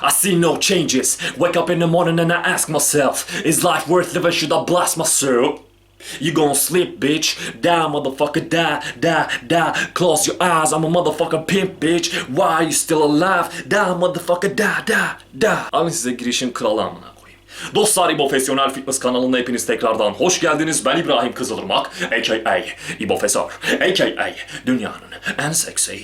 I see no changes. Wake up in the morning and I ask myself, is life worth living? Should I blast myself? You gon' sleep, bitch. Die, motherfucker, die, die, die. Close your eyes, I'm a motherfucking pimp, bitch. Why are you still alive? Die, motherfucker, die, die, die. Alın size girişim kralı amına koyayım. Dostlar İbofesyonel Fitness kanalına hepiniz tekrardan hoş geldiniz. Ben İbrahim Kızılırmak, a.k.a. İbofesör, a.k.a. dünyanın en seksi.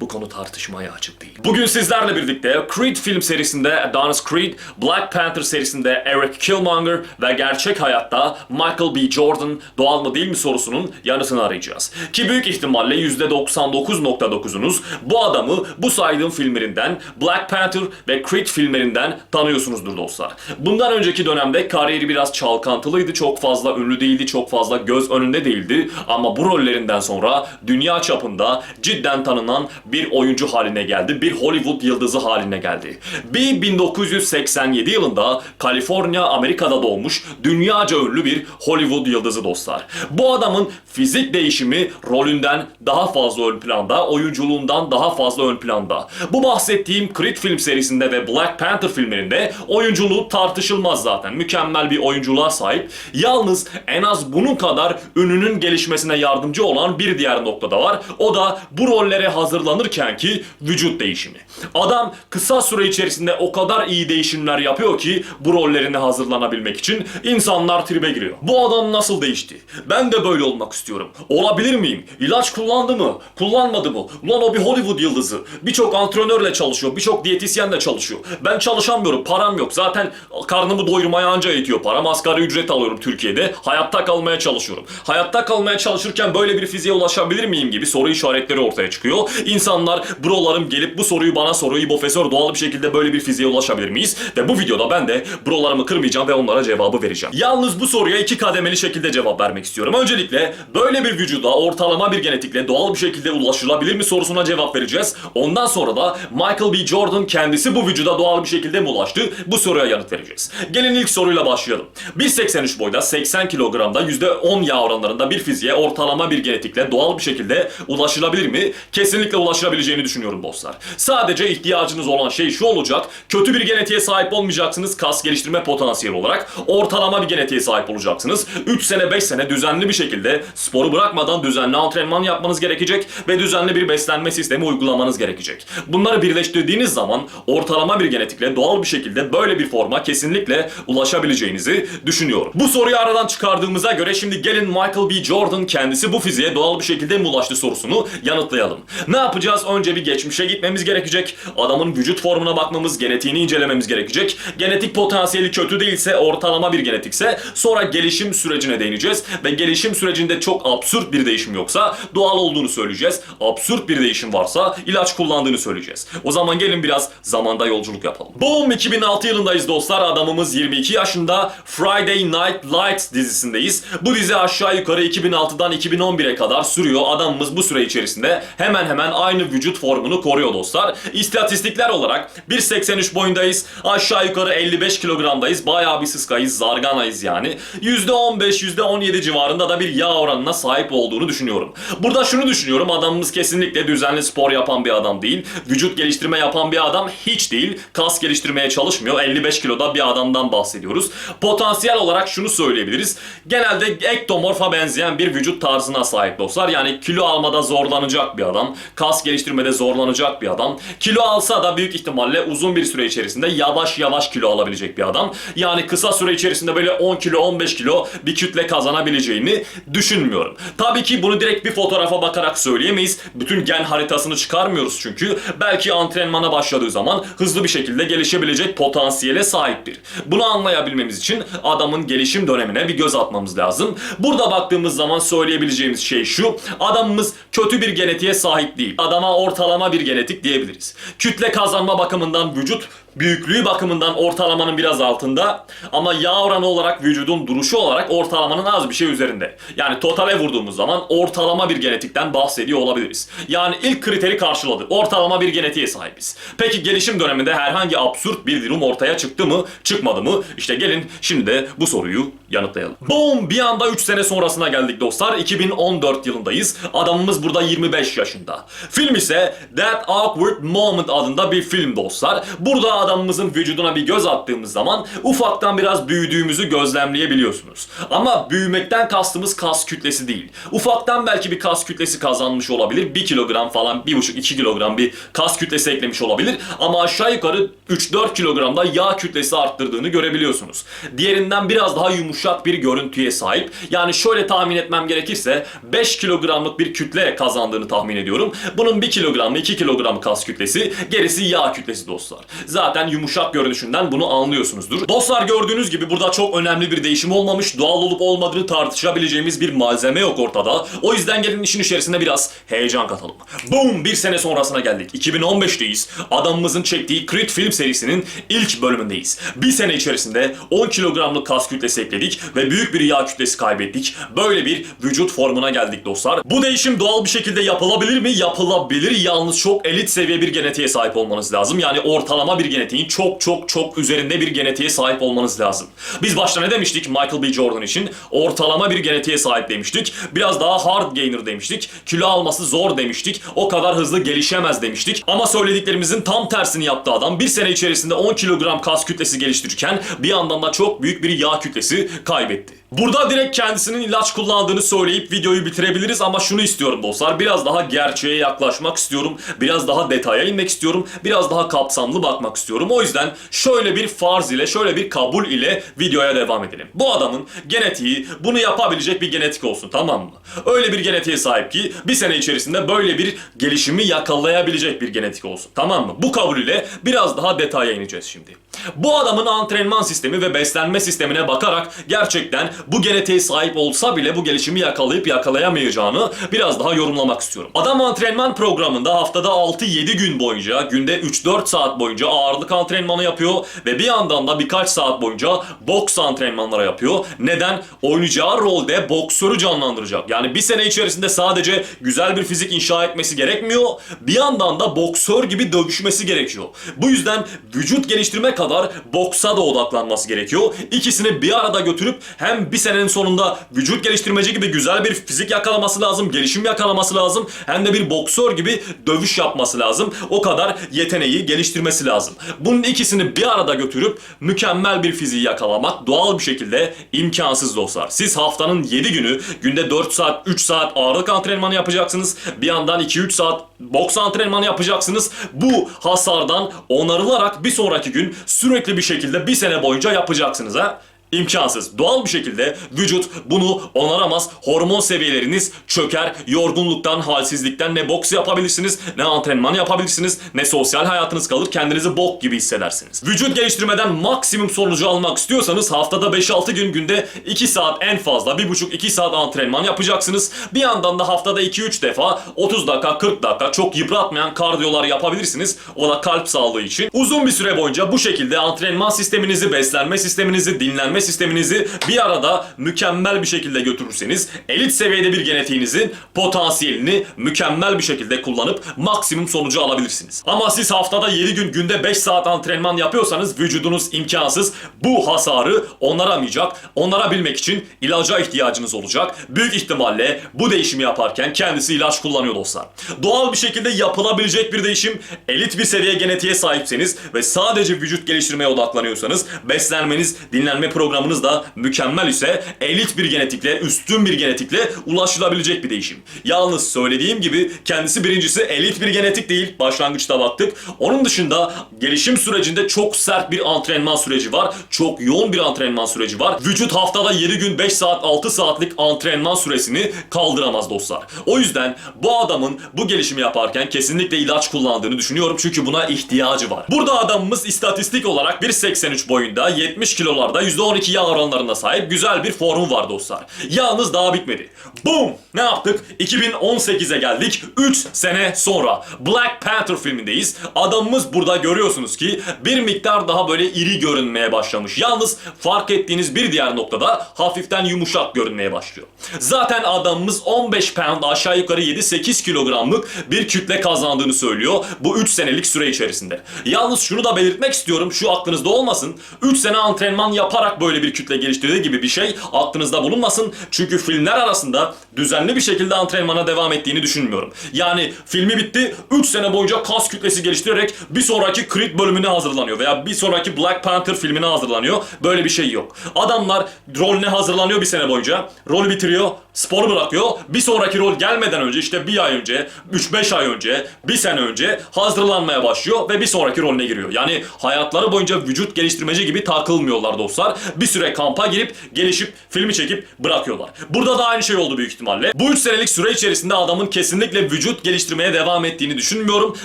Bu konu tartışmaya açık değil. Bugün sizlerle birlikte Creed film serisinde Adonis Creed, Black Panther serisinde Eric Killmonger ve gerçek hayatta Michael B. Jordan doğal mı değil mi sorusunun yanıtını arayacağız. Ki büyük ihtimalle %99.9'unuz bu adamı bu saydığım filmlerinden Black Panther ve Creed filmlerinden tanıyorsunuzdur dostlar. Bundan önceki dönemde kariyeri biraz çalkantılıydı, çok fazla ünlü değildi, çok fazla göz önünde değildi ama bu rollerinden sonra dünya çapında cidden tanınan bir oyuncu haline geldi, bir Hollywood yıldızı haline geldi. Bir 1987 yılında Kaliforniya, Amerika'da doğmuş dünyaca ünlü bir Hollywood yıldızı dostlar. Bu adamın fizik değişimi rolünden daha fazla ön planda, oyunculuğundan daha fazla ön planda. Bu bahsettiğim Creed film serisinde ve Black Panther filmlerinde oyunculuğu tartışılmaz zaten. Mükemmel bir oyunculuğa sahip. Yalnız en az bunun kadar ününün gelişmesine yardımcı olan bir diğer noktada var. O da bu rollere hazırlanırken ki vücut değişimi. Adam kısa süre içerisinde o kadar iyi değişimler yapıyor ki bu rollerine hazırlanabilmek için insanlar tribe giriyor. Bu adam nasıl değişti? Ben de böyle olmak istiyorum. Olabilir miyim? İlaç kullandı mı? Kullanmadı mı? Ulan o bir Hollywood yıldızı. Birçok antrenörle çalışıyor. Birçok diyetisyenle çalışıyor. Ben çalışamıyorum. Param yok. Zaten karnımı doyurmaya anca yetiyor param. Asgari ücret alıyorum Türkiye'de. Hayatta kalmaya çalışıyorum. Hayatta kalmaya çalışırken böyle bir fiziğe ulaşabilir miyim gibi soru işaretleri ortaya çıkıyor. İnsanlar brolarım gelip bu soruyu bana soruyor. İbofesör doğal bir şekilde böyle bir fiziğe ulaşabilir miyiz? Ve bu videoda ben de brolarımı kırmayacağım ve onlara cevabı vereceğim. Yalnız bu soruya iki kademeli şekilde cevap vermek istiyorum. Öncelikle böyle bir vücuda ortalama bir genetikle doğal bir şekilde ulaşılabilir mi sorusuna cevap vereceğiz. Ondan sonra da Michael B. Jordan kendisi bu vücuda doğal bir şekilde mi ulaştı? Bu soruya yanıt vereceğiz. Gelin ilk soruyla başlayalım. 1.83 boyda 80 kilogramda %10 yağ oranlarında bir fiziğe ortalama bir genetikle doğal bir şekilde ulaşılabilir mi? Kesinlikle ulaşılabileceğini düşünüyorum dostlar. Sadece ihtiyacınız olan şey şu olacak. Kötü bir genetiğe sahip olmayacaksınız kas geliştirme potansiyeli olarak. Ortalama bir genetiğe sahip olacaksınız. 3 sene 5 sene düzenli bir şekilde sporu bırakmadan düzenli antrenman yapmanız gerekecek ve düzenli bir beslenme sistemi uygulamanız gerekecek. Bunları birleştirdiğiniz zaman ortalama bir genetikle doğal bir şekilde böyle bir forma kesinlikle ulaşabileceğinizi düşünüyorum. Bu soruyu aradan çıkardığımıza göre şimdi gelin Michael B. Jordan kendisi bu fiziğe doğal bir şekilde mi ulaştı sorusunu yanıtlayalım. Ne yapacağız? Önce bir geçmişe gitmemiz gerekecek. Adamın vücut formuna bakmamız, genetiğini incelememiz gerekecek. Genetik potansiyeli kötü değilse, ortalama bir genetikse sonra gelişim sürecine değineceğiz ve gelişim sürecinde çok absürt bir değişim yoksa doğal olduğunu söyleyeceğiz. Absürt bir değişim varsa ilaç kullandığını söyleyeceğiz. O zaman gelin biraz zamanda yolculuk yapalım. Boom 2006 yılındayız dostlar. Adamımız 22 yaşında. Friday Night Lights dizisindeyiz. Bu dizi aşağı yukarı 2006'dan 2011'e kadar sürüyor. Adamımız bu süre içerisinde hemen hemen aynı vücut formunu koruyor dostlar. İstatistikler olarak 1.83 boyundayız. Aşağı yukarı 55 kilogramdayız. Bayağı bir sıskayız, zarganayız yani. %15, %17 civarında da bir yağ oranına sahip olduğunu düşünüyorum. Burada şunu düşünüyorum. Adamımız kesinlikle düzenli spor yapan bir adam değil. Vücut geliştirme yapan bir adam hiç değil. Kas geliştirmeye çalışmıyor. 55 kiloda bir adamdan bahsediyoruz. Potansiyel olarak şunu söyleyebiliriz. Genelde ektomorfa benzeyen bir vücut tarzına sahip dostlar. Yani kilo almada zorlanacak bir adam. Kas geliştirmede zorlanacak bir adam. Kilo alsa da büyük ihtimalle uzun bir süre içerisinde yavaş yavaş kilo alabilecek bir adam. Yani kısa süre içerisinde böyle 10 kilo 15 kilo bir kütle kazanabileceğini düşünmüyorum. Tabii ki bunu direkt bir fotoğrafa bakarak söyleyemeyiz. Bütün gen haritasını çıkarmıyoruz çünkü. Belki antrenmana başladığı zaman hızlı bir şekilde gelişebilecek potansiyele sahiptir. Bunu anlayabilmemiz için adamın gelişim dönemine bir göz atmamız lazım. Burada baktığımız zaman söyleyebileceğimiz şey şu. Adamımız kötü bir genetiğe sahip değil. Adama ortalama bir genetik diyebiliriz. Kütle kazanma bakımından vücut Büyüklüğü bakımından ortalamanın biraz altında ama yağ oranı olarak vücudun duruşu olarak ortalamanın az bir şey üzerinde. Yani totale vurduğumuz zaman ortalama bir genetikten bahsediyor olabiliriz. Yani ilk kriteri karşıladı. Ortalama bir genetiğe sahibiz. Peki gelişim döneminde herhangi absürt bir durum ortaya çıktı mı, çıkmadı mı? İşte gelin şimdi de bu soruyu yanıtlayalım. Boom! Bir anda 3 sene sonrasına geldik dostlar. 2014 yılındayız. Adamımız burada 25 yaşında. Film ise That Awkward Moment adında bir film dostlar. Burada adamımızın vücuduna bir göz attığımız zaman ufaktan biraz büyüdüğümüzü gözlemleyebiliyorsunuz. Ama büyümekten kastımız kas kütlesi değil. Ufaktan belki bir kas kütlesi kazanmış olabilir. 1 kilogram falan, 1,5-2 kilogram bir kas kütlesi eklemiş olabilir. Ama aşağı yukarı 3-4 kilogramda yağ kütlesi arttırdığını görebiliyorsunuz. Diğerinden biraz daha yumuşak bir görüntüye sahip. Yani şöyle tahmin etmem gerekirse 5 kilogramlık bir kütle kazandığını tahmin ediyorum. Bunun 1 kilogram, 2 kilogram kas kütlesi, gerisi yağ kütlesi dostlar. Zaten yumuşak görünüşünden bunu anlıyorsunuzdur. Dostlar gördüğünüz gibi burada çok önemli bir değişim olmamış, doğal olup olmadığını tartışabileceğimiz bir malzeme yok ortada. O yüzden gelin işin içerisine biraz heyecan katalım. Boom! Bir sene sonrasına geldik. 2015'teyiz. Adamımızın çektiği Creed film serisinin ilk bölümündeyiz. Bir sene içerisinde 10 kilogramlık kas kütlesi ekledik ve büyük bir yağ kütlesi kaybettik. Böyle bir vücut formuna geldik dostlar. Bu değişim doğal bir şekilde yapılabilir mi? Yapılabilir. Yalnız çok elit seviye bir genetiğe sahip olmanız lazım. Yani ortalama bir genetiğin çok çok çok üzerinde bir genetiğe sahip olmanız lazım. Biz başta ne demiştik Michael B. Jordan için? Ortalama bir genetiğe sahip demiştik. Biraz daha hard gainer demiştik. Kilo alması zor demiştik. O kadar hızlı gelişemez demiştik. Ama söylediklerimizin tam tersini yaptı adam. Bir sene içerisinde 10 kilogram kas kütlesi geliştirirken bir yandan da çok büyük bir yağ kütlesi kaybetti. Burada direkt kendisinin ilaç kullandığını söyleyip videoyu bitirebiliriz ama şunu istiyorum dostlar. Biraz daha gerçeğe yaklaşmak istiyorum. Biraz daha detaya inmek istiyorum. Biraz daha kapsamlı bakmak istiyorum. O yüzden şöyle bir farz ile, şöyle bir kabul ile videoya devam edelim. Bu adamın genetiği bunu yapabilecek bir genetik olsun tamam mı? Öyle bir genetiğe sahip ki bir sene içerisinde böyle bir gelişimi yakalayabilecek bir genetik olsun. Tamam mı? Bu kabul ile biraz daha detaya ineceğiz şimdi. Bu adamın antrenman sistemi ve beslenme sistemine bakarak gerçekten bu genetiğe sahip olsa bile bu gelişimi yakalayıp yakalayamayacağını biraz daha yorumlamak istiyorum. Adam antrenman programında haftada 6-7 gün boyunca günde 3-4 saat boyunca ağırlık antrenmanı yapıyor ve bir yandan da birkaç saat boyunca boks antrenmanları yapıyor. Neden? Oynayacağı rolde boksörü canlandıracak. Yani bir sene içerisinde sadece güzel bir fizik inşa etmesi gerekmiyor. Bir yandan da boksör gibi dövüşmesi gerekiyor. Bu yüzden vücut geliştirme kadar boksa da odaklanması gerekiyor. İkisini bir arada götürüp hem bir senenin sonunda vücut geliştirmeci gibi güzel bir fizik yakalaması lazım, gelişim yakalaması lazım. Hem de bir boksör gibi dövüş yapması lazım. O kadar yeteneği geliştirmesi lazım. Bunun ikisini bir arada götürüp mükemmel bir fiziği yakalamak doğal bir şekilde imkansız dostlar. Siz haftanın 7 günü günde 4 saat, 3 saat ağırlık antrenmanı yapacaksınız. Bir yandan 2-3 saat boks antrenmanı yapacaksınız. Bu hasardan onarılarak bir sonraki gün sürekli bir şekilde bir sene boyunca yapacaksınız ha. İmkansız. Doğal bir şekilde vücut bunu onaramaz. Hormon seviyeleriniz çöker. Yorgunluktan, halsizlikten ne boks yapabilirsiniz, ne antrenman yapabilirsiniz, ne sosyal hayatınız kalır. Kendinizi bok gibi hissedersiniz. Vücut geliştirmeden maksimum sonucu almak istiyorsanız haftada 5-6 gün günde 2 saat en fazla 1,5-2 saat antrenman yapacaksınız. Bir yandan da haftada 2-3 defa 30 dakika 40 dakika çok yıpratmayan kardiyolar yapabilirsiniz. O da kalp sağlığı için. Uzun bir süre boyunca bu şekilde antrenman sisteminizi, beslenme sisteminizi, dinlenme sisteminizi bir arada mükemmel bir şekilde götürürseniz elit seviyede bir genetiğinizin potansiyelini mükemmel bir şekilde kullanıp maksimum sonucu alabilirsiniz. Ama siz haftada 7 gün günde 5 saat antrenman yapıyorsanız vücudunuz imkansız bu hasarı onaramayacak. Onarabilmek için ilaca ihtiyacınız olacak. Büyük ihtimalle bu değişimi yaparken kendisi ilaç kullanıyor dostlar. Doğal bir şekilde yapılabilecek bir değişim. Elit bir seviye genetiğe sahipseniz ve sadece vücut geliştirmeye odaklanıyorsanız beslenmeniz, dinlenme programınız da mükemmel ise elit bir genetikle, üstün bir genetikle ulaşılabilecek bir değişim. Yalnız söylediğim gibi kendisi birincisi elit bir genetik değil. Başlangıçta baktık. Onun dışında gelişim sürecinde çok sert bir antrenman süreci var. Çok yoğun bir antrenman süreci var. Vücut haftada 7 gün 5 saat 6 saatlik antrenman süresini kaldıramaz dostlar. O yüzden bu adamın bu gelişimi yaparken kesinlikle ilaç kullandığını düşünüyorum. Çünkü buna ihtiyacı var. Burada adamımız istatistik olarak 1.83 boyunda 70 kilolarda %12 tabii ki yağ oranlarına sahip güzel bir formu var dostlar. Yalnız daha bitmedi. Boom! Ne yaptık? 2018'e geldik. 3 sene sonra. Black Panther filmindeyiz. Adamımız burada görüyorsunuz ki bir miktar daha böyle iri görünmeye başlamış. Yalnız fark ettiğiniz bir diğer noktada hafiften yumuşak görünmeye başlıyor. Zaten adamımız 15 pound aşağı yukarı 7-8 kilogramlık bir kütle kazandığını söylüyor bu 3 senelik süre içerisinde. Yalnız şunu da belirtmek istiyorum şu aklınızda olmasın. 3 sene antrenman yaparak böyle bir kütle geliştirdiği gibi bir şey aklınızda bulunmasın. Çünkü filmler arasında düzenli bir şekilde antrenmana devam ettiğini düşünmüyorum. Yani filmi bitti 3 sene boyunca kas kütlesi geliştirerek bir sonraki Creed bölümüne hazırlanıyor veya bir sonraki Black Panther filmine hazırlanıyor. Böyle bir şey yok. Adamlar rolüne hazırlanıyor bir sene boyunca. Rolü bitiriyor, sporu bırakıyor. Bir sonraki rol gelmeden önce işte bir ay önce, 3-5 ay önce, bir sene önce hazırlanmaya başlıyor ve bir sonraki rolüne giriyor. Yani hayatları boyunca vücut geliştirmeci gibi takılmıyorlar dostlar. Bir süre kampa girip gelişip filmi çekip bırakıyorlar. Burada da aynı şey oldu büyük ihtimalle. Bu 3 senelik süre içerisinde adamın kesinlikle vücut geliştirmeye devam ettiğini düşünmüyorum.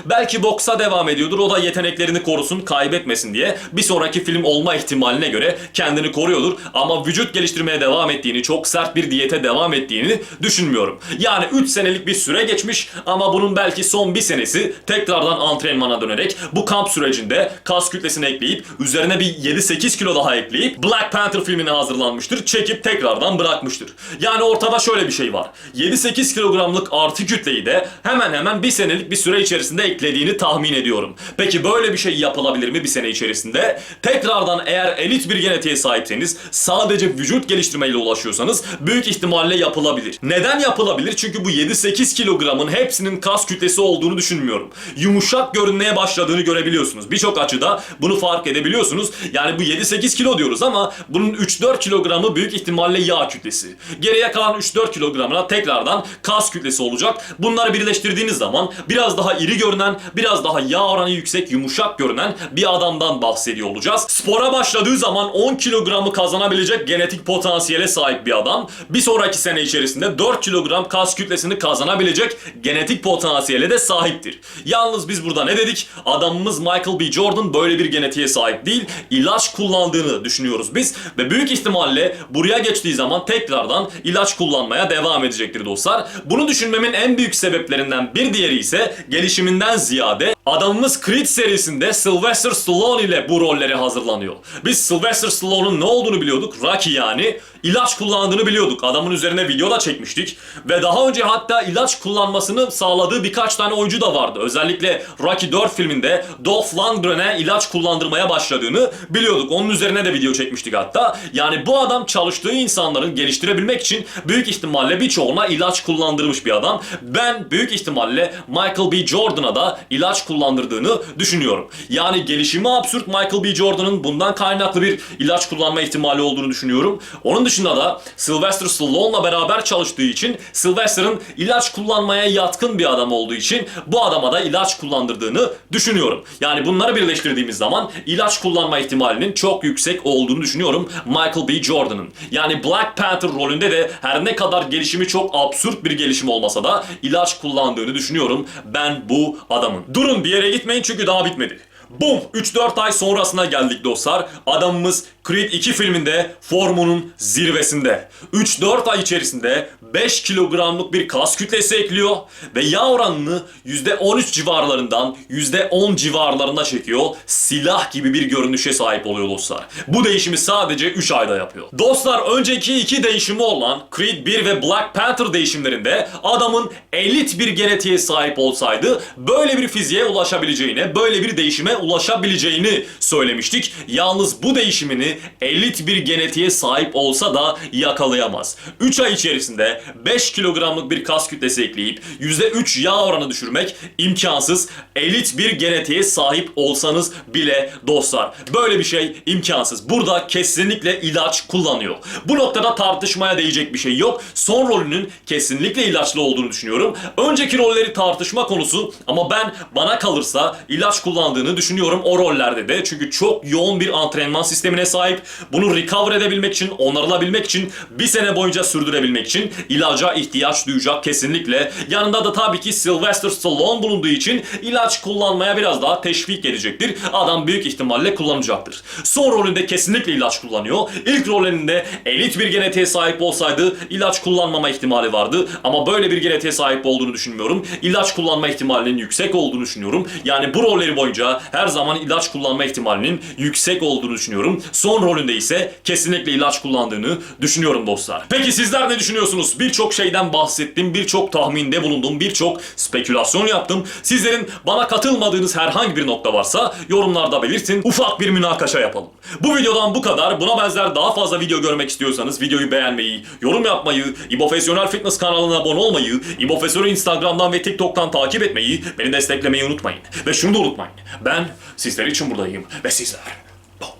Belki boksa devam ediyordur. O da yeteneklerini korusun, kaybetmesin diye. Bir sonraki film olma ihtimaline göre kendini koruyordur. Ama vücut geliştirmeye devam ettiğini, çok sert bir diyete devam ettiğini düşünmüyorum. Yani 3 senelik bir süre geçmiş ama bunun belki son bir senesi tekrardan antrenmana dönerek bu kamp sürecinde kas kütlesini ekleyip üzerine bir 7-8 kilo daha ekleyip Black Panther filmine hazırlanmıştır. Çekip tekrardan bırakmıştır. Yani ortada şöyle bir şey var. 7-8 kilogramlık artı kütleyi de hemen hemen bir senelik bir süre içerisinde eklediğini tahmin ediyorum. Peki böyle bir şey yapılabilir mi bir sene içerisinde? Tekrardan eğer elit bir genetiğe sahipseniz sadece vücut geliştirmeyle ulaşıyorsanız büyük ihtimalle yapılabilir. Neden yapılabilir? Çünkü bu 7-8 kilogramın hepsinin kas kütlesi olduğunu düşünmüyorum. Yumuşak görünmeye başladığını görebiliyorsunuz. Birçok açıda bunu fark edebiliyorsunuz. Yani bu 7-8 kilo diyoruz bunun 3-4 kilogramı büyük ihtimalle yağ kütlesi. Geriye kalan 3-4 kilogramına tekrardan kas kütlesi olacak. Bunları birleştirdiğiniz zaman biraz daha iri görünen, biraz daha yağ oranı yüksek, yumuşak görünen bir adamdan bahsediyor olacağız. Spora başladığı zaman 10 kilogramı kazanabilecek genetik potansiyele sahip bir adam. Bir sonraki sene içerisinde 4 kilogram kas kütlesini kazanabilecek genetik potansiyele de sahiptir. Yalnız biz burada ne dedik? Adamımız Michael B. Jordan böyle bir genetiğe sahip değil. ilaç kullandığını düşünüyoruz biz. Ve büyük ihtimalle buraya geçtiği zaman tekrardan ilaç kullanmaya devam edecektir dostlar. Bunu düşünmemin en büyük sebeplerinden bir diğeri ise gelişiminden ziyade adamımız Creed serisinde Sylvester Stallone ile bu rolleri hazırlanıyor. Biz Sylvester Stallone'un ne olduğunu biliyorduk. Rocky yani. İlaç kullandığını biliyorduk. Adamın üzerine video da çekmiştik. Ve daha önce hatta ilaç kullanmasını sağladığı birkaç tane oyuncu da vardı. Özellikle Rocky 4 filminde Dolph Lundgren'e ilaç kullandırmaya başladığını biliyorduk. Onun üzerine de video çekmiştik hatta. Yani bu adam çalıştığı insanların geliştirebilmek için büyük ihtimalle birçoğuna ilaç kullandırmış bir adam. Ben büyük ihtimalle Michael B. Jordan'a da ilaç kullandırdığını düşünüyorum. Yani gelişimi absürt Michael B. Jordan'ın bundan kaynaklı bir ilaç kullanma ihtimali olduğunu düşünüyorum. Onun dışında da Sylvester Stallone'la beraber çalıştığı için Sylvester'ın ilaç kullanmaya yatkın bir adam olduğu için bu adama da ilaç kullandırdığını düşünüyorum. Yani bunları birleştirdiğimiz zaman ilaç kullanma ihtimalinin çok yüksek olduğunu düşünüyorum Michael B. Jordan'ın. Yani Black Panther rolünde de her ne kadar gelişimi çok absürt bir gelişim olmasa da ilaç kullandığını düşünüyorum ben bu adamın. Durun bir yere gitmeyin çünkü daha bitmedi. Bum! 3-4 ay sonrasına geldik dostlar. Adamımız Creed 2 filminde formunun zirvesinde. 3-4 ay içerisinde 5 kilogramlık bir kas kütlesi ekliyor ve yağ oranını %13 civarlarından %10 civarlarına çekiyor. Silah gibi bir görünüşe sahip oluyor dostlar. Bu değişimi sadece 3 ayda yapıyor. Dostlar önceki iki değişimi olan Creed 1 ve Black Panther değişimlerinde adamın elit bir genetiğe sahip olsaydı böyle bir fiziğe ulaşabileceğine, böyle bir değişime ulaşabileceğini söylemiştik. Yalnız bu değişimini elit bir genetiğe sahip olsa da yakalayamaz. 3 ay içerisinde 5 kilogramlık bir kas kütlesi ekleyip %3 yağ oranı düşürmek imkansız. Elit bir genetiğe sahip olsanız bile dostlar böyle bir şey imkansız. Burada kesinlikle ilaç kullanıyor. Bu noktada tartışmaya değecek bir şey yok. Son rolünün kesinlikle ilaçlı olduğunu düşünüyorum. Önceki rolleri tartışma konusu ama ben bana kalırsa ilaç kullandığını düşünüyorum düşünüyorum o rollerde de. Çünkü çok yoğun bir antrenman sistemine sahip. Bunu recover edebilmek için, onarılabilmek için, bir sene boyunca sürdürebilmek için ilaca ihtiyaç duyacak kesinlikle. Yanında da tabii ki Sylvester Stallone bulunduğu için ilaç kullanmaya biraz daha teşvik edecektir. Adam büyük ihtimalle kullanacaktır. Son rolünde kesinlikle ilaç kullanıyor. İlk rolünde elit bir genetiğe sahip olsaydı ilaç kullanmama ihtimali vardı. Ama böyle bir genetiğe sahip olduğunu düşünmüyorum. İlaç kullanma ihtimalinin yüksek olduğunu düşünüyorum. Yani bu rolleri boyunca her zaman ilaç kullanma ihtimalinin yüksek olduğunu düşünüyorum. Son rolünde ise kesinlikle ilaç kullandığını düşünüyorum dostlar. Peki sizler ne düşünüyorsunuz? Birçok şeyden bahsettim, birçok tahminde bulundum, birçok spekülasyon yaptım. Sizlerin bana katılmadığınız herhangi bir nokta varsa yorumlarda belirtin. Ufak bir münakaşa yapalım. Bu videodan bu kadar. Buna benzer daha fazla video görmek istiyorsanız videoyu beğenmeyi, yorum yapmayı, İbofesyonel Fitness kanalına abone olmayı, İbofesör'ü Instagram'dan ve TikTok'tan takip etmeyi, beni desteklemeyi unutmayın. Ve şunu da unutmayın. Ben sizler için buradayım ve sizler bom,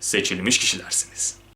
seçilmiş kişilersiniz.